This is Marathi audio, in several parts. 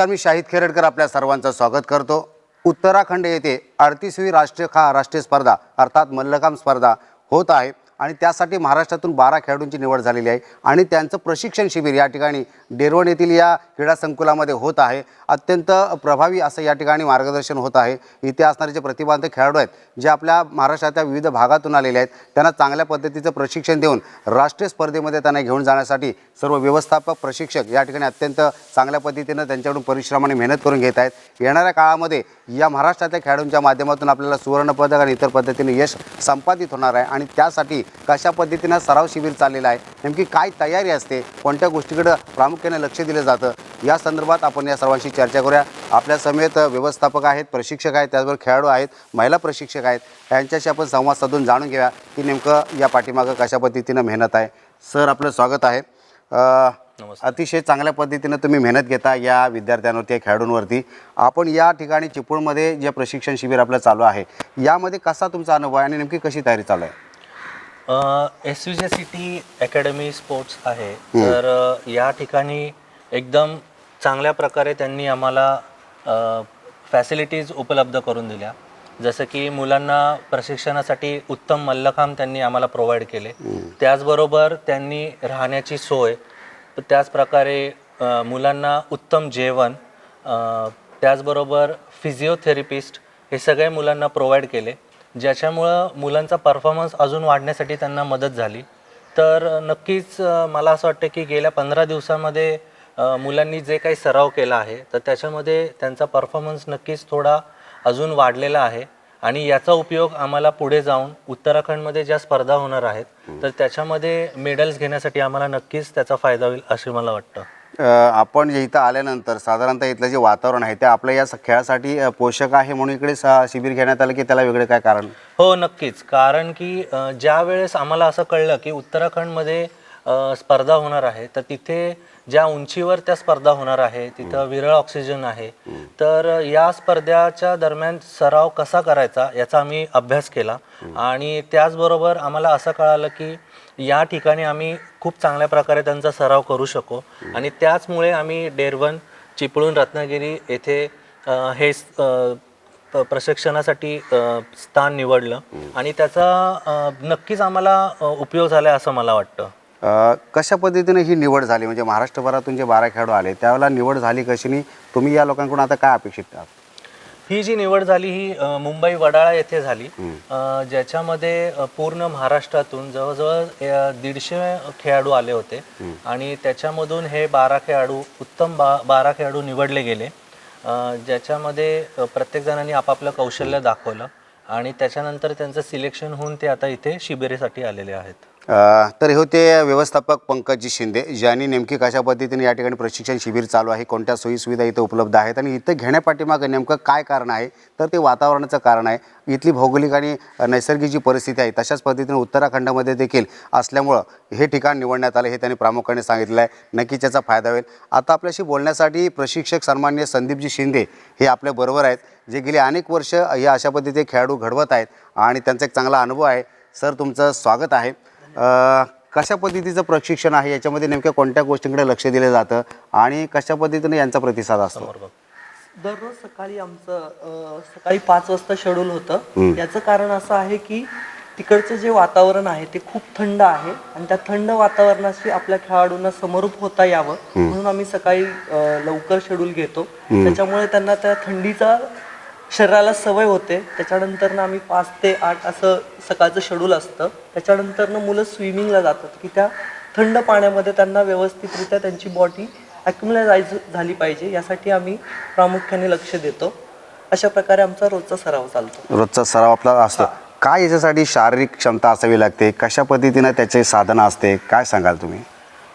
नमस्कार मी शाहिद खेरडकर आपल्या सर्वांचं स्वागत करतो. उत्तराखंड येथे अडतीसवी राष्ट्रीय खा राष्ट्रीय स्पर्धा अर्थात मल्लखांब स्पर्धा होत आहे. आणि त्यासाठी महाराष्ट्रातून बारा खेळाडूंची निवड झालेली आहे. आणि त्यांचं प्रशिक्षण शिबिर या ठिकाणी डेरवण येथील या क्रीडा संकुलामध्ये होत आहे. अत्यंत प्रभावी असं या ठिकाणी मार्गदर्शन होत आहे. इथे असणारे जे प्रतिभावंत खेळाडू आहेत जे आपल्या महाराष्ट्राच्या विविध भागातून आलेले आहेत त्यांना चांगल्या पद्धतीचं प्रशिक्षण देऊन राष्ट्रीय स्पर्धेमध्ये त्यांना घेऊन जाण्यासाठी सर्व व्यवस्थापक प्रशिक्षक या ठिकाणी अत्यंत चांगल्या पद्धतीनं त्यांच्याकडून परिश्रमाने मेहनत करून घेत आहेत. येणाऱ्या काळामध्ये या महाराष्ट्रातल्या खेळाडूंच्या माध्यमातून आपल्याला सुवर्णपदक आणि इतर पद्धतीने यश संपादित होणार आहे. आणि त्यासाठी कशा पद्धतीनं सराव शिबिर चाललेलं आहे नेमकी काय तयारी असते कोणत्या गोष्टीकडं प्रामुख्याने लक्ष दिलं जातं या संदर्भात आपण या सर्वांशी चर्चा करूया. आपल्या समेत व्यवस्थापक आहेत प्रशिक्षक आहेत त्याचबरोबर खेळाडू आहेत महिला प्रशिक्षक आहेत यांच्याशी आपण संवाद साधून जाणून घेऊया की नेमकं या पाठीमागं कशा पद्धतीनं मेहनत आहे. सर आपलं स्वागत आहे. अतिशय चांगल्या पद्धतीनं तुम्ही मेहनत घेता या विद्यार्थ्यांवरती या खेळाडूंवरती. आपण या ठिकाणी चिपळूणमध्ये जे प्रशिक्षण शिबिर आपलं चालू आहे यामध्ये कसा तुमचा अनुभव आहे आणि नेमकी कशी तयारी चालू आहे? S U J city academy sports आहे. तर अ, या ठिकाणी एकदम चांगल्या प्रकारे त्यांनी आम्हाला फॅसिलिटीज उपलब्ध करून दिल्या. जसं की मुलांना प्रशिक्षणासाठी उत्तम मल्लखांब त्यांनी आम्हाला प्रोव्हाइड केले. त्याचबरोबर त्यांनी राहण्याची सोय त्याच प्रकारे अ, मुलांना उत्तम जेवण अ, त्याचबरोबर फिजिओथेरपिस्ट हे सगळे मुलांना प्रोव्हाइड केले. ज्याच्यामुळं मुलांचा परफॉर्मन्स अजून वाढण्यासाठी त्यांना मदत झाली. तर नक्कीच मला असं वाटतं की गेल्या पंधरा दिवसामध्ये मुलांनी जे काही सराव केला आहे तर त्याच्यामध्ये त्यांचा परफॉर्मन्स नक्कीच थोडा अजून वाढलेला आहे. आणि याचा उपयोग आम्हाला पुढे जाऊन उत्तराखंडमध्ये ज्या स्पर्धा होणार आहेत तर त्याच्यामध्ये मेडल्स घेण्यासाठी आम्हाला नक्कीच त्याचा फायदा होईल असे मला वाटतं. आपण जे इथं आल्यानंतर साधारणतः इथलं जे वातावरण आहे ते आपल्या या स- खेळासाठी पोषक आहे म्हणून इकडे सा- शिबिर घेण्यात आलं की त्याला वेगळं काय कारण? हो नक्कीच. कारण की ज्या वेळेस आम्हाला असं कळलं की उत्तराखंडमध्ये स्पर्धा होणार आहे तर तिथे ज्या उंचीवर त्या स्पर्धा होणार आहे तिथं विरळ ऑक्सिजन आहे तर या स्पर्धेच्या दरम्यान सराव कसा करायचा याचा आम्ही अभ्यास केला. आणि त्याचबरोबर आम्हाला असं कळालं की या ठिकाणी आम्ही खूप चांगल्या प्रकारे त्यांचा सराव करू शकू. आणि त्याचमुळे आम्ही डेरवन चिपळूण रत्नागिरी येथे हे प्रशिक्षणासाठी स्थान निवडलं. आणि त्याचा नक्कीच आम्हाला उपयोग झाला असं मला वाटतं. कशा पद्धतीने ही निवड झाली? म्हणजे महाराष्ट्रभरातून जे बारा खेळाडू आले त्यावेळेला निवड झाली कशी? तुम्ही या लोकांकडून आता काय अपेक्षित आहात? ही जी निवड झाली ही अ, मुंबई वडाळा येथे झाली. अ, ज्याच्यामध्ये अ, पूर्ण महाराष्ट्रातून जवळजवळ अ, दीडशे खेळाडू आले होते. आणि त्याच्यामधून हे बारा खेळाडू उत्तम बा बारा खेळाडू निवडले गेले. अ, ज्याच्यामध्ये अ, प्रत्येक जणांनी आपापलं कौशल्य दाखवलं. आणि त्याच्यानंतर त्यांचं सिलेक्शन होऊन ते आता इथे शिबिरेसाठी आलेले आहेत. अ, तर हे होते व्यवस्थापक पंकजी शिंदे ज्यांनी नेमकी कशा पद्धतीने या ठिकाणी प्रशिक्षण शिबिर चालू आहे कोणत्या सोयीसुविधा इथं उपलब्ध आहेत आणि इथं घेण्यापाठीमागं नेमकं काय कारण आहे? तर ते वातावरणाचं कारण आहे. इथली भौगोलिक आणि नैसर्गिक जी परिस्थिती आहे तशाच पद्धतीने उत्तराखंडामध्ये देखील असल्यामुळं हे ठिकाण निवडण्यात आलं हे त्यांनी प्रामुख्याने सांगितलं आहे. नक्कीच याचा फायदा होईल. आता आपल्याशी बोलण्यासाठी प्रशिक्षक सन्मान्य संदीपजी शिंदे हे आपल्या बरोबर आहेत जे गेली अनेक वर्ष या अशा पद्धतीचे खेळाडू घडवत आहेत आणि त्यांचा एक चांगला अनुभव आहे. सर तुमचं स्वागत आहे. कशा पद्धतीचं प्रशिक्षण आहे? याच्यामध्ये नेमक्या कोणत्या गोष्टींकडे लक्ष दिलं जातं? आणि कशा पद्धतीने यांचा प्रतिसाद असतो. दररोज सकाळी आमचं सकाळी पाच वाजता शेड्यूल होतं. याचं कारण असं आहे की तिकडचं जे वातावरण आहे ते खूप थंड आहे. आणि त्या थंड वातावरणाशी आपल्या खेळाडूंना समरूप होता यावं. म्हणून आम्ही सकाळी लवकर शेड्यूल घेतो. त्याच्यामुळे त्यांना त्या थंडीचा शरीराला सवय होते. त्याच्यानंतर आम्ही पाच ते आठ असं सकाळचं शेड्यूल असतं. त्याच्यानंतरनं मुलं स्विमिंगला जातात की त्या थंड पाण्यामध्ये त्यांना व्यवस्थितरित्या त्यांची बॉडी ॲक्युमलाइज झाली पाहिजे. यासाठी आम्ही प्रामुख्याने लक्ष देतो. अशा प्रकारे आमचा रोजचा सराव चालतो. रोजचा सराव आपला असतो. काय याच्यासाठी शारीरिक क्षमता असावी लागते? कशा पद्धतीनं त्याचे साधनं असते? काय सांगाल तुम्ही?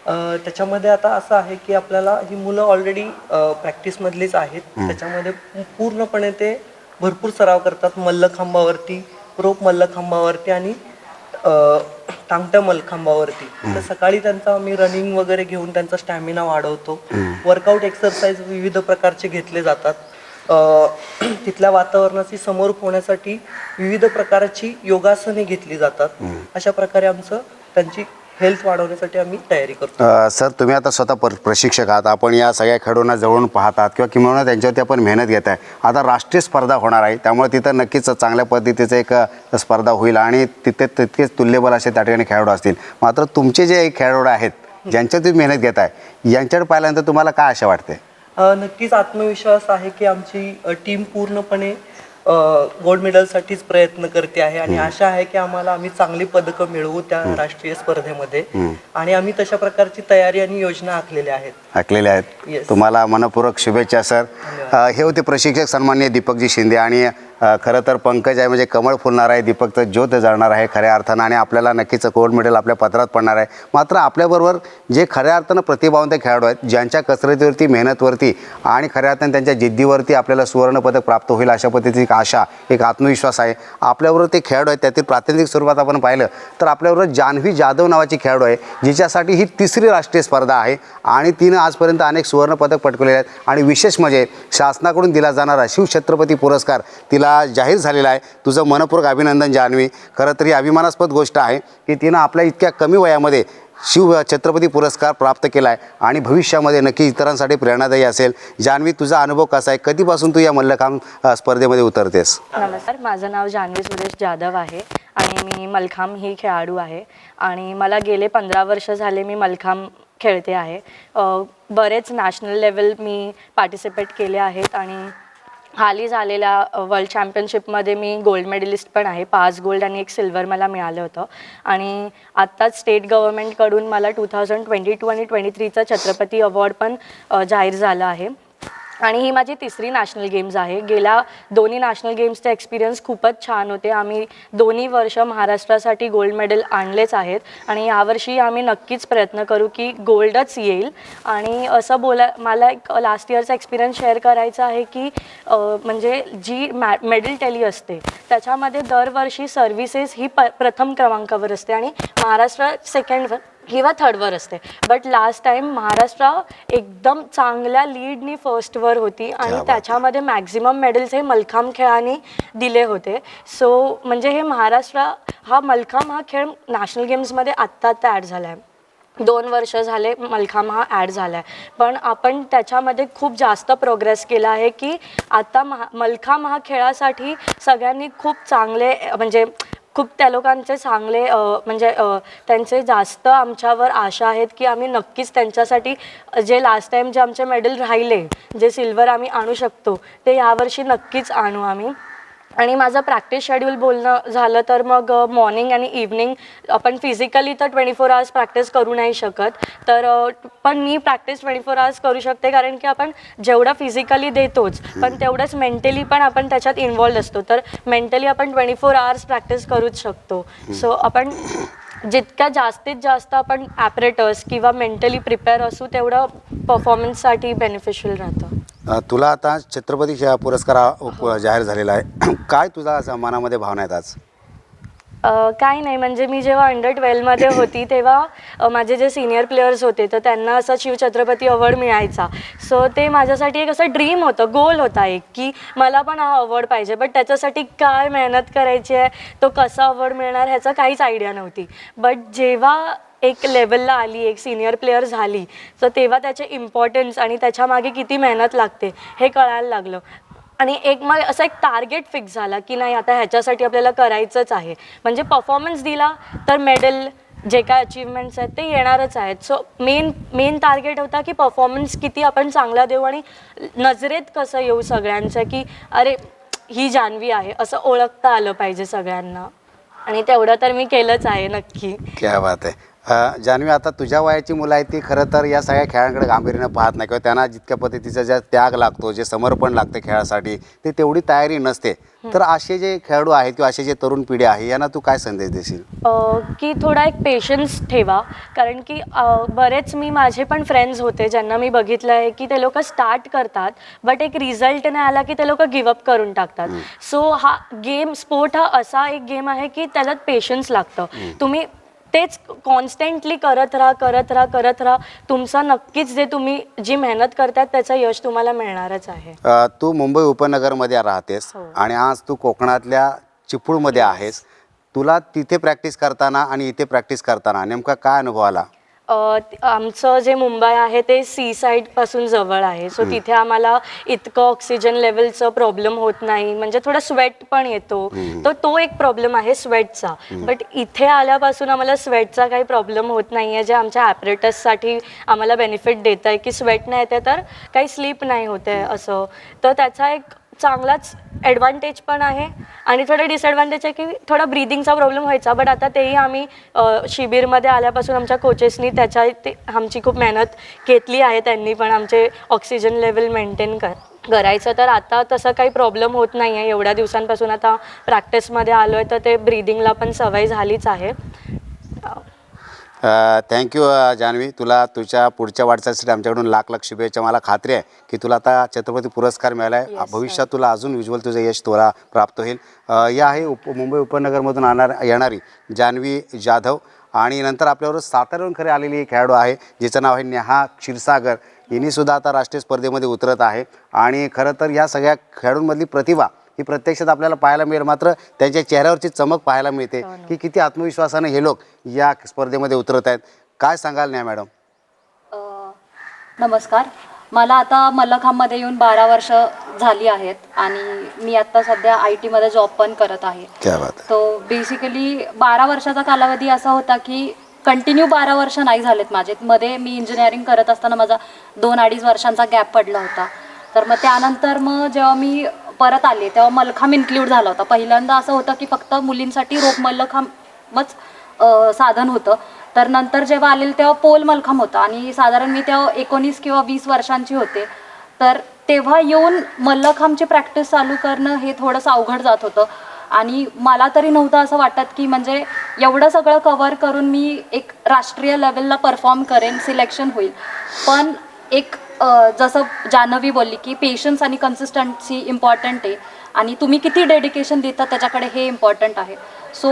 त्याच्यामध्ये आता असं आहे की आपल्याला ही मुलं ऑलरेडी प्रॅक्टिसमधलीच आहेत. त्याच्यामध्ये पूर्णपणे ते भरपूर सराव करतात. मल्लखांबावरती रोप मल्लखांबावरती आणि टांगट्या मल्लखांबावरती. तर सकाळी त्यांचा आम्ही रनिंग वगैरे घेऊन त्यांचा स्टॅमिना वाढवतो. वर्कआउट एक्सरसाइज विविध प्रकारचे घेतले जातात. तिथल्या वातावरणाची समोर होण्यासाठी विविध प्रकारची योगासने घेतली जातात. अशा प्रकारे आमचं त्यांची हेल्थ वाढवण्यासाठी आम्ही तयारी करतो. अ, सर तुम्ही आता स्वतः पर प्रशिक्षक आहात. आपण या सगळ्या खेळाडूंना जवळून पाहतात किंवा किंवा त्यांच्यावरती आपण मेहनत घेत आहे. आता राष्ट्रीय स्पर्धा होणार आहे. त्यामुळे तिथं नक्कीच चांगल्या पद्धतीचं एक अ, स्पर्धा होईल आणि तिथे तितकेच तुल्यबल असे त्या ठिकाणी खेळाडू असतील. मात्र तुमचे जे खेळाडू आहेत ज्यांच्यात तुम्ही मेहनत घेत आहे यांच्याकडे पाहिल्यानंतर तुम्हाला काय आशा वाटते? अ, नक्कीच आत्मविश्वास आहे की आमची टीम पूर्णपणे गोल्ड मेडलसाठीच प्रयत्न करते आहे आणि आशा आहे की आम्हाला आम्ही चांगली पदकं मिळवू त्या राष्ट्रीय स्पर्धेमध्ये. आणि आम्ही तशा प्रकारची तयारी आणि योजना आखलेल्या आहेत. ऐकलेले आहेत. तुम्हाला मनपूर्वक शुभेच्छा सर हे होते प्रशिक्षक सन्मान्य दीपकजी शिंदे आणि खरं तर पंकज आहे म्हणजे कमळ फुलणार आहे दीपक तर ज्योत जाणार आहे खऱ्या अर्थानं आणि आपल्याला नक्कीच गोल्ड मेडल आपल्या पत्रात पडणार आहे. मात्र आपल्याबरोबर जे खऱ्या अर्थानं प्रतिभावंत खेळाडू आहेत ज्यांच्या कसरतीवरती मेहनतवरती आणि खऱ्या अर्थानं त्यांच्या जिद्दीवरती आपल्याला सुवर्णपदक प्राप्त होईल अशा पद्धतीची एक आशा एक आत्मविश्वास आहे. आपल्याबरोबर ते खेळाडू आहेत त्यातील प्रातिनिधिक स्वरूपात आपण पाहिलं तर आपल्याबरोबर जान्हवी जाधव नावाची खेळाडू आहे जिच्यासाठी ही तिसरी राष्ट्रीय स्पर्धा आहे आणि तिनं आजपर्यंत अनेक सुवर्णपदक पटकवलेले आहेत. आणि विशेष म्हणजे शासनाकडून दिला जाणारा शिवछत्रपती पुरस्कार तिला जाहीर झालेला आहे. तुझं मनपूर्वक अभिनंदन जान्हवी. खरं तर ही अभिमानास्पद गोष्ट आहे की तिनं आपल्या इतक्या कमी वयामध्ये शिव छत्रपती पुरस्कार प्राप्त केला आहे आणि भविष्यामध्ये नक्की इतरांसाठी प्रेरणादायी असेल. जान्हवी तुझा अनुभव कसा आहे? कधीपासून तू या मल्लखांब स्पर्धेमध्ये उतरतेस? नमस्कार माझं नाव जान्हवी सुरेश जाधव आहे आणि मी मलखांब ही खेळाडू आहे आणि मला गेले पंधरा वर्ष झाले मी मलखांब खेळते आहे. बरेच नॅशनल लेवल मी पार्टिसिपेट केले आहेत आणि हाली झालेल्या वर्ल्ड चॅम्पियनशिपमध्ये मी गोल्ड मेडलिस्ट पण आहे. पाच गोल्ड आणि एक सिल्वर मला मिळालं होतं. आणि आत्ताच स्टेट गव्हर्मेंटकडून मला टू थाउजंड ट्वेंटी टू आणि ट्वेंटी थ्रीचं छत्रपती अवॉर्ड पण जाहीर झालं आहे. आणि ही माझी तिसरी नॅशनल गेम्स आहे. गेल्या दोन्ही नॅशनल गेम्सचे एक्सपिरियन्स खूपच छान होते. आम्ही दोन्ही वर्ष महाराष्ट्रासाठी गोल्ड मेडल आणलेच आहेत. आणि यावर्षी आम्ही नक्कीच प्रयत्न करू की गोल्डच येईल. आणि असं बोला मला एक लास्ट इयरचा एक्सपिरियन्स शेअर करायचा आहे की म्हणजे जी मॅ मेडल टेली असते त्याच्यामध्ये दरवर्षी सर्व्हिसेस ही प प्रथम क्रमांकावर असते. आणि महाराष्ट्र सेकंड किंवा थर्डवर असते. बट लास्ट टाइम महाराष्ट्र एकदम चांगल्या लीडनी फर्स्टवर होती आणि. त्याच्यामध्ये मॅक्झिमम मेडल्स हे मलखांब खेळाने दिले होते. सो म्हणजे हे महाराष्ट्र हा मलखांब हा खेळ नॅशनल गेम्समध्ये आत्ता आत्ता ॲड झाला आहे दोन वर्ष झाले मलखांब हा ॲड झाला आहे पण आपण त्याच्यामध्ये खूप जास्त प्रोग्रेस केला आहे की आता महा मलखांब हा खेळासाठी सगळ्यांनी खूप चांगले म्हणजे खूप त्या लोकांचे चांगले म्हणजे त्यांचे जास्त आमच्यावर आशा आहेत की आम्ही नक्कीच त्यांच्यासाठी जे लास्ट टाईम जे आमचे मेडल राहिले जे सिल्वर आम्ही आणू शकतो ते यावर्षी नक्कीच आणू आम्ही. आणि माझं प्रॅक्टिस शेड्यूल बोलणं झालं तर मग मॉर्निंग आणि इव्हनिंग आपण फिजिकली तर ट्वेंटी फोर आवर्स प्रॅक्टिस करू नाही शकत. तर पण मी प्रॅक्टिस ट्वेंटी फोर आवर्स करू शकते कारण की आपण जेवढं फिजिकली देतोच पण तेवढंच मेंटली पण आपण त्याच्यात इन्वॉल्ड असतो. तर मेंटली आपण ट्वेंटी फोर आवर्स प्रॅक्टिस करूच शकतो. सो आपण जितक्या जास्तीत जास्त आपण ॲपरेटर्स किंवा मेंटली प्रिपेअर असू तेवढं परफॉर्मन्ससाठी बेनिफिशियल राहतं. तुला आता छत्रपती पुरस्कार जाहीर झालेला आहे. काय तुझा मनामध्ये भावना आहेत आज? काय काही नाही. म्हणजे मी जेव्हा अंडर ट्वेल्वमध्ये होती तेव्हा माझे जे सिनियर प्लेयर्स होते तर त्यांना असा शिवछत्रपती अवॉर्ड मिळायचा. सो ते माझ्यासाठी एक असं ड्रीम होतं गोल होता एक की मला पण हा अवॉर्ड पाहिजे. बट त्याच्यासाठी काय मेहनत करायची आहे? तो कसा अवॉर्ड मिळणार? ह्याचा काहीच आयडिया नव्हती. बट जेव्हा एक लेवलला आली एक सिनियर प्लेअर झाली. तर तेव्हा त्याचे इम्पॉर्टन्स आणि त्याच्यामागे किती मेहनत लागते हे कळायला लागलं. आणि एक मग असं एक टार्गेट फिक्स झाला की नाही आता ह्याच्यासाठी आपल्याला करायचंच आहे. म्हणजे परफॉर्मन्स दिला तर मेडल जे काय अचीवमेंट्स आहेत ते येणारच आहेत. सो मेन मेन टार्गेट होता की परफॉर्मन्स किती आपण चांगला देऊ आणि नजरेत कसं येऊ सगळ्यांचं की अरे ही जान्हवी आहे असं ओळखता आलं पाहिजे सगळ्यांना. आणि तेवढं तर मी केलंच आहे नक्की. क्या बात आहे. जान्हवी आता तुझ्या वयाची मुलं आहेत ती खरं तर या सगळ्या खेळांकडे गांभीर्यानं पाहत नाही किंवा त्यांना जितक्या पद्धतीचा ज्या त्याग लागतो जे समर्पण लागतं खेळासाठी ते तेवढी तयारी नसते. तर असे जे खेळाडू आहेत किंवा असे जे तरुण पिढी आहे यांना तू काय संदेश देशील? की थोडा एक पेशन्स ठेवा. कारण की बरेच मी माझे पण फ्रेंड्स होते ज्यांना मी बघितलं आहे की ते लोक स्टार्ट करतात बट एक रिझल्ट नाही आला की ते लोक गिवअप करून टाकतात. सो हा गेम स्पोर्ट हा असा एक गेम आहे की त्याच्यात पेशन्स लागतं. तुम्ही तेच कॉन्स्टंटली करत राहा करत राहा करत राहा. तुमचं नक्कीच जे तुम्ही जी मेहनत करतात त्याचं यश तुम्हाला मिळणारच आहे. अ, तू मुंबई उपनगरमध्ये राहतेस हो. आणि आज तू कोकणातल्या चिपळूमध्ये आहेस. तुला तिथे प्रॅक्टिस करताना आणि इथे प्रॅक्टिस करताना नेमका काय अनुभव आला? अ, त- आमचं जे मुंबई आहे ते सी साईडपासून जवळ आहे. सो तिथे आम्हाला इतकं ऑक्सिजन लेवलचं प्रॉब्लेम होत नाही. म्हणजे थोडा स्वेट पण येतो. तर तो एक प्रॉब्लेम आहे स्वेटचा बट इथे आल्यापासून आम्हाला स्वेटचा काही प्रॉब्लेम होत नाही आहे जे आमच्या ॲपरेटससाठी आम्हाला बेनिफिट देत आहे की स्वेट नाही येते तर काही स्लीप नाही होते असं. तर त्याचा एक चांगलाच ॲडव्हान्टेज पण आहे. आणि थोडं डिसएडव्हान्टेज आहे की थोडा ब्रिदिंगचा प्रॉब्लेम व्हायचा बट आता तेही आम्ही शिबिरमध्ये आल्यापासून आमच्या कोचेसनी त्याच्या ते आमची खूप मेहनत घेतली आहे त्यांनी पण आमचे ऑक्सिजन लेवल मेंटेन कर करायचं. तर आता तसं काही प्रॉब्लेम होत नाही आहे एवढ्या दिवसांपासून आता प्रॅक्टिसमध्ये आलो आहे तर ते ब्रिदिंगला पण सवय झालीच आहे. थँक्यू जान्हवी तुला तुझ्या पुढच्या वाटचालीसाठी आमच्याकडून लाख लाख शुभेच्छा. मला खात्री आहे की तुला आता छत्रपती पुरस्कार मिळाला आहे Yes, भविष्यात तुला अजून उज्ज्वल तुझं यश तुला प्राप्त होईल. या आहे उप मुंबई उपनगरमधून आणणार येणारी जान्हवी जाधव. आणि नंतर आपल्यावर साताऱ्याहून खरे आलेली एक खेळाडू आहे जिचं नाव आहे नेहा क्षीरसागर. हिनीसुद्धा आता राष्ट्रीय स्पर्धेमध्ये उतरत आहे. आणि खरं तर या सगळ्या खेळाडूंमधली प्रतिभा ही प्रत्यक्षात आपल्याला पाहायला मिळेल. मात्र त्यांच्या चेहऱ्यावरची चमक पाहायला मिळते की किती आत्मविश्वासाने हे लोक या स्पर्धेमध्ये उतरत आहेत. काय सांगाल न्या मॅडम? नमस्कार. मला आता मल्लखांबमध्ये येऊन बारा वर्ष झाली आहेत आणि मी आता सध्या आय टीमध्ये जॉब पण करत आहे. क्या बात तो बेसिकली बारा वर्षाचा कालावधी असा होता की कंटिन्यू बारा वर्ष नाही झालेत माझे. मध्ये मी इंजिनिअरिंग करत असताना माझा दोन अडीच वर्षांचा गॅप पडला होता. तर मग त्यानंतर मग जेव्हा मी परत आले. तेव्हा मलखांब इन्क्ल्यूड झाला होता. पहिल्यांदा असं होतं की फक्त मुलींसाठी रोप मल्लखांबच साधन होतं. तर नंतर जेव्हा आलेलं तेव्हा पोल मलखांब होता. आणि साधारण मी तेव्हा एकोणीस किंवा वीस वर्षांची होते. तर तेव्हा येऊन मल्लखांबची प्रॅक्टिस चालू करणं हे थोडंसं अवघड जात होतं. आणि मला तरी नव्हतं असं वाटत की म्हणजे एवढं सगळं कवर करून मी एक राष्ट्रीय लेवलला परफॉर्म करेन सिलेक्शन होईल. पण एक जसं जान्हवी बोलली की पेशन्स आणि कन्सिस्टन्सी इम्पॉर्टंट आहे. आणि तुम्ही किती डेडिकेशन देता त्याच्याकडे हे इम्पॉर्टंट आहे. सो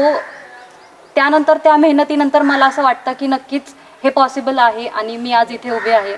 त्यानंतर त्या मेहनतीनंतर मला असं वाटतं की नक्कीच हे पॉसिबल आहे आणि मी आज इथे उभे आहे.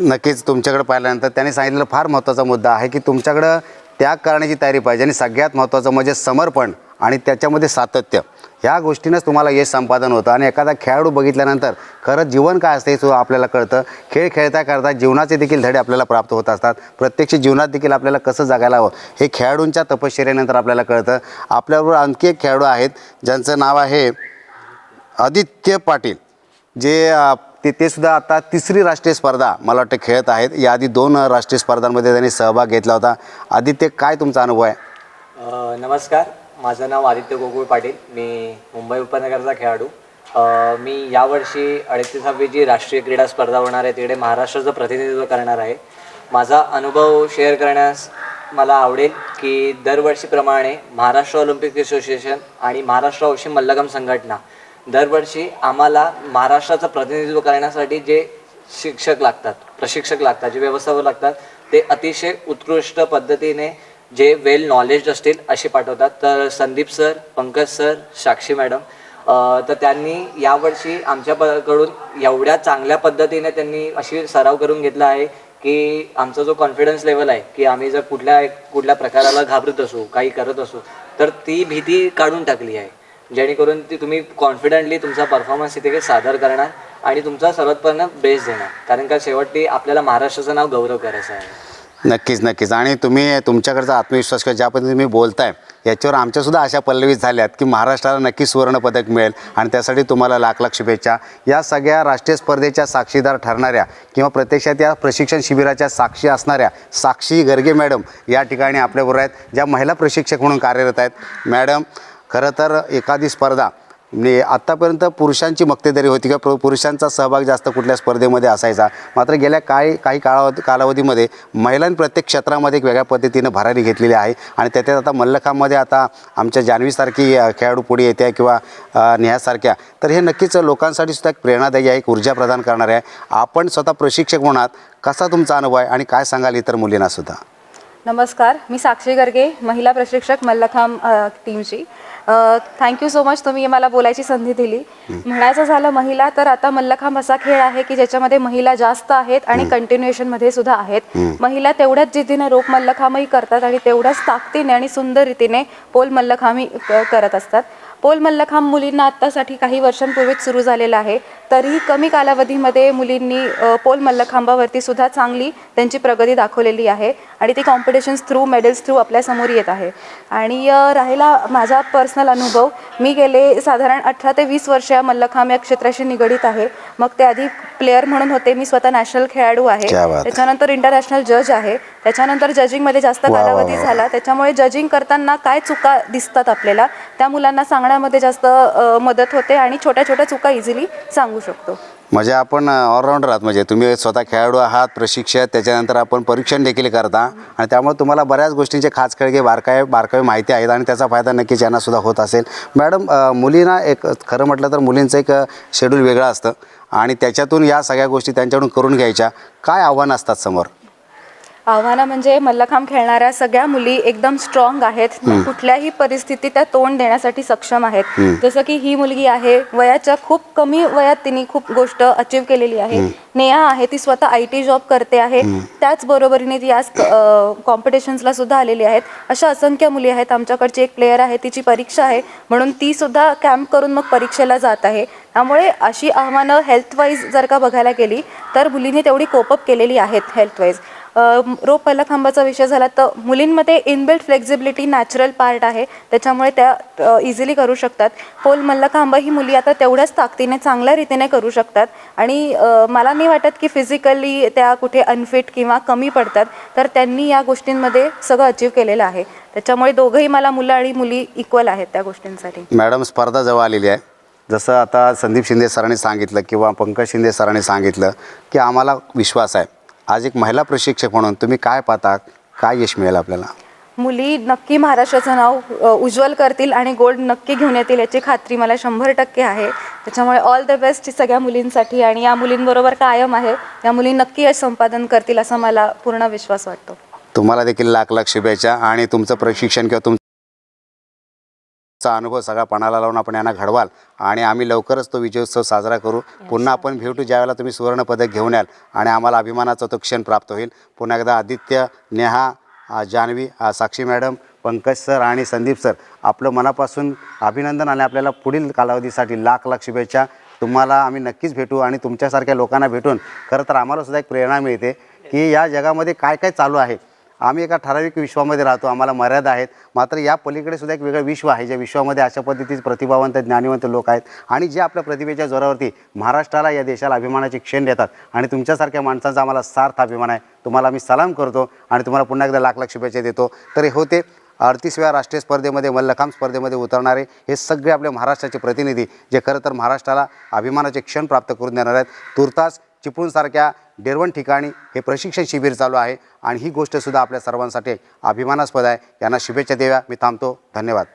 नक्कीच तुमच्याकडे पाहिल्यानंतर त्यांनी सांगितलेलं फार महत्त्वाचा मुद्दा आहे की तुमच्याकडं त्याग करण्याची तयारी पाहिजे आणि सगळ्यात महत्त्वाचं म्हणजे समर्पण आणि त्याच्यामध्ये सातत्य. ह्या गोष्टीनंच तुम्हाला यश संपादन होतं. आणि एखादा खेळाडू बघितल्यानंतर खरंच जीवन काय असतं हे सुद्धा आपल्याला कळतं. खेळ खेळता करता जीवनाचे देखील धडे आपल्याला प्राप्त होत असतात. प्रत्यक्ष जीवनात देखील आपल्याला कसं जगायला हवं हे खेळाडूंच्या तपश्चर्यानंतर आपल्याला कळतं. आपल्याबरोबर आणखी एक खेळाडू आहेत ज्यांचं नाव आहे आदित्य पाटील. जे ते ते सुद्धा आता तिसरी राष्ट्रीय स्पर्धा मला वाटतं खेळत आहेत. याआधी दोन राष्ट्रीय स्पर्धांमध्ये त्यांनी सहभाग घेतला होता. आदित्य काय तुमचा अनुभव आहे? नमस्कार. माझं नाव आदित्य गोकुळ पाटील. मी मुंबई उपनगरचा खेळाडू. मी यावर्षी अडतीसावी जी राष्ट्रीय क्रीडा स्पर्धा होणार आहे तिकडे महाराष्ट्राचं प्रतिनिधित्व करणार आहे. माझा अनुभव शेअर करण्यास मला आवडेल की दरवर्षीप्रमाणे महाराष्ट्र ऑलिम्पिक असोसिएशन आणि महाराष्ट्र औषधी मल्लगम संघटना दरवर्षी आम्हाला महाराष्ट्राचं प्रतिनिधित्व करण्यासाठी जे शिक्षक लागतात प्रशिक्षक लागतात जे व्यवस्थापक लागतात ते अतिशय उत्कृष्ट पद्धतीने जे वेल नॉलेज असतील असे पाठवतात. तर Sandeep sir Pankaj sir Sakshi madam तर त्यांनी यावर्षी आमच्या एवढ्या चांगल्या पद्धतीने त्यांनी अशी सराव करून घेतला आहे की आमचा जो कॉन्फिडन्स लेवल आहे की आम्ही जर कुठल्या कुठल्या प्रकाराला घाबरत असू काही करत असू तर ती भीती काढून टाकली आहे. जेणेकरून ती तुम्ही कॉन्फिडंटली तुमचा परफॉर्मन्स इथे सादर करणार आणि तुमचा सर्वोत्पन्न बेस देणार. कारण का शेवटी आपल्याला महाराष्ट्राचं नाव गौरव करायचं आहे. नक्कीच नक्कीच. आणि तुम्ही तुमच्याकडचा आत्मविश्वास किंवा ज्या पद्धतीने तुम्ही बोलताय याच्यावर आमच्यासुद्धा अशा पल्लवीत झाल्यात की महाराष्ट्राला नक्की सुवर्णपदक मिळेल आणि त्यासाठी तुम्हाला लाख लाख शुभेच्छा. या सगळ्या राष्ट्रीय स्पर्धेच्या साक्षीदार ठरणाऱ्या किंवा प्रत्यक्षात या प्रशिक्षण शिबिराच्या साक्षी असणाऱ्या साक्षी गर्गे मॅडम या ठिकाणी आपल्याबरोबर आहेत ज्या महिला प्रशिक्षक म्हणून कार्यरत आहेत. मॅडम खरं तर एखादी स्पर्धा म्हणजे आत्तापर्यंत पुरुषांची मक्तेदारी होती किंवा पुरुषांचा सहभाग जास्त कुठल्या स्पर्धेमध्ये असायचा? मात्र गेल्या काही काही काळावधी कालावधीमध्ये महिलांनी प्रत्येक क्षेत्रामध्ये एक वेगळ्या पद्धतीनं भरारी घेतलेली आहे. आणि त्याच्यात आता मल्लखांबमध्ये आता आमच्या जान्हवीसारखी खेळाडू पुढे येते किंवा नेहासारख्या. तर हे नक्कीच लोकांसाठी सुद्धा एक प्रेरणादायी आहे एक ऊर्जा प्रदान करणारे आहे. आपण स्वतः प्रशिक्षक म्हणून कसा तुमचा अनुभव आहे आणि काय सांगाल इतर मुलींना सुद्धा? नमस्कार मी साक्षी गर्गे महिला प्रशिक्षक मल्लखांब टीमची थँक्यू सो मच तुम्ही मला बोलायची संधी दिली. म्हणायचं झालं महिला तर आता मल्लखांब असा खेळ आहे की ज्याच्यामध्ये महिला जास्त आहेत आणि कंटिन्युएशनमध्ये सुद्धा आहेत. महिला तेवढ्याच जिद्दीने रोप मल्लखांबही करतात आणि तेवढ्याच ताकदीने आणि सुंदर रीतीने पोल मल्लखांबही करत असतात. पोल मल्लखांब मुलींना आत्तासाठी काही वर्षांपूर्वीच सुरू झालेला आहे. तरीही कमी कालावधीमध्ये मुलींनी पोल मल्लखांबावरती सुद्धा चांगली त्यांची प्रगती दाखवलेली आहे आणि ती कॉम्पिटिशन्स थ्रू मेडल्स थ्रू आपल्यासमोर येत आहे. आणि राहिला माझा पर्सनल अनुभव. मी गेले साधारण अठरा ते वीस वर्ष या मल्लखांब या क्षेत्राशी निगडीत आहे. मग ते आधी प्लेअर म्हणून होते मी स्वतः नॅशनल खेळाडू आहे. त्याच्यानंतर इंटरनॅशनल जज आहे. त्याच्यानंतर जजिंगमध्ये जास्त कालावधी. झाला. त्याच्यामुळे जजिंग करताना काय चुका दिसतात आपल्याला? त्या मुलांना सांगण्यामध्ये जास्त मदत होते आणि छोट्या छोट्या चुका इझिली सांगू शकतो? म्हणजे आपण ऑलराऊंडर आहात म्हणजे तुम्ही स्वतः खेळाडू आहात प्रशिक्षक त्याच्यानंतर आपण परीक्षण देखील करता आणि त्यामुळे तुम्हाला बऱ्याच गोष्टींचे खास खळगे बारकावे बारकावे माहिती आहेत आणि त्याचा फायदा नक्कीच यांना सुद्धा होत असेल. मॅडम मुलींना एक खरं म्हटलं तर मुलींचं एक शेड्यूल वेगळं असतं आणि त्याच्यातून या सगळ्या गोष्टी त्यांच्याकडून करून घ्यायच्या. काय आव्हानं असतात समोर? आव्हानं म्हणजे मल्लखांब खेळणाऱ्या सगळ्या मुली एकदम स्ट्रॉंग आहेत. कुठल्याही परिस्थितीत त्या तोंड देण्यासाठी सक्षम आहेत. जसं की ही मुलगी आहे वयाच्या खूप कमी वयात तिने खूप गोष्ट अचीव केलेली आहे. नेहा आहे ती स्वतः आय टी जॉब करते आहे. त्याचबरोबरीने ती आज कॉम्पिटिशन्सला सुद्धा आलेली आहेत. अशा असंख्य मुली आहेत. आमच्याकडची एक प्लेअर आहे तिची परीक्षा आहे. म्हणून ती सुद्धा कॅम्प करून मग परीक्षेला जात आहे. त्यामुळे अशी आव्हानं हेल्थवाईज जर का बघायला गेली तर मुलींनी तेवढी कोपअप केलेली आहेत हेल्थवाईज रोप पहिला खांबाचा विषय झाला तर मुलींमध्ये इनबिल्ट फ्लेक्झिबिलिटी नॅचरल पार्ट आहे. त्याच्यामुळे त्या इझिली करू शकतात. पोल मल्लखांब ही मुली आता तेवढ्याच ताकदीने चांगल्या रीतीने करू शकतात. आणि मला नाही वाटत की फिजिकली त्या कुठे अनफिट किंवा कमी पडतात. तर त्यांनी या गोष्टींमध्ये सगळं अचीव केलेलं आहे. त्याच्यामुळे दोघंही मला मुलं आणि मुली इक्वल आहेत त्या गोष्टींसाठी. मॅडम स्पर्धा जवळ आलेली आहे. जसं आता संदीप शिंदे सरांनी सांगितलं किंवा पंकज शिंदे सरांनी सांगितलं की आम्हाला विश्वास आहे. आज एक महिला प्रशिक्षक म्हणून तुम्ही काय पाहता? काय यश मिळेल आपल्याला? मुली नक्की महाराष्ट्राचं नाव उज्ज्वल करतील आणि गोल्ड नक्की घेऊन येतील याची खात्री मला शंभर टक्के आहे. त्याच्यामुळे ऑल द बेस्ट सगळ्या मुलींसाठी आणि या मुलींबरोबर कायम आहे. या मुली नक्की यश संपादन करतील असा मला पूर्ण विश्वास वाटतो. तुम्हाला देखील लाख लाख शुभेच्छा आणि तुमचं प्रशिक्षण किंवा तुमचा अनुभव सगळा पणाला लावून आपण यांना घडवाल. आणि आम्ही लवकरच तो विजयोत्सव साजरा करू. पुन्हा आपण भेटू ज्यावेळेला तुम्ही सुवर्ण पदक घेऊन याल. आणि आम्हाला अभिमानाचा तो क्षण प्राप्त होईल. पुन्हा एकदा आदित्य नेहा जान्हवी साक्षी मॅडम पंकज सर आणि संदीप सर आपलं मनापासून अभिनंदन आणि आपल्याला पुढील कालावधीसाठी लाख लाख शुभेच्छा. तुम्हाला आम्ही नक्कीच भेटू आणि तुमच्यासारख्या लोकांना भेटून खरं तर आम्हाला सुद्धा एक प्रेरणा मिळते की या जगामध्ये काय काय चालू आहे. आम्ही एका ठराविक विश्वामध्ये राहतो आम्हाला मर्यादा आहेत. मात्र या पलीकडे सुद्धा एक वेगळं विश्व आहे ज्या विश्वामध्ये अशा पद्धतीचे प्रतिभावंत ज्ञानिवंत लोक आहेत आणि जे आपल्या प्रतिभेच्या जोरावरती महाराष्ट्राला या देशाला अभिमानाची क्षण देतात. आणि तुमच्यासारख्या माणसांचा आम्हाला सार्थ अभिमान आहे. तुम्हाला आम्ही सलाम करतो आणि तुम्हाला पुन्हा एकदा लाख लाख शुभेच्छा देतो. तर हे होते अडतीसव्या राष्ट्रीय स्पर्धेमध्ये मल्लखांब स्पर्धेमध्ये उतरणारे हे सगळे आपले महाराष्ट्राचे प्रतिनिधी जे खरं तर महाराष्ट्राला अभिमानाचे क्षण प्राप्त करून देणार आहेत. तुर्तास चिपळूणसारख्या डेरवण ठिकाणी हे प्रशिक्षण शिबिर चालू आहे. आणि ही गोष्टसुद्धा आपल्या सर्वांसाठी अभिमानास्पद आहे. यांना शुभेच्छा देव्या मी थांबतो. धन्यवाद.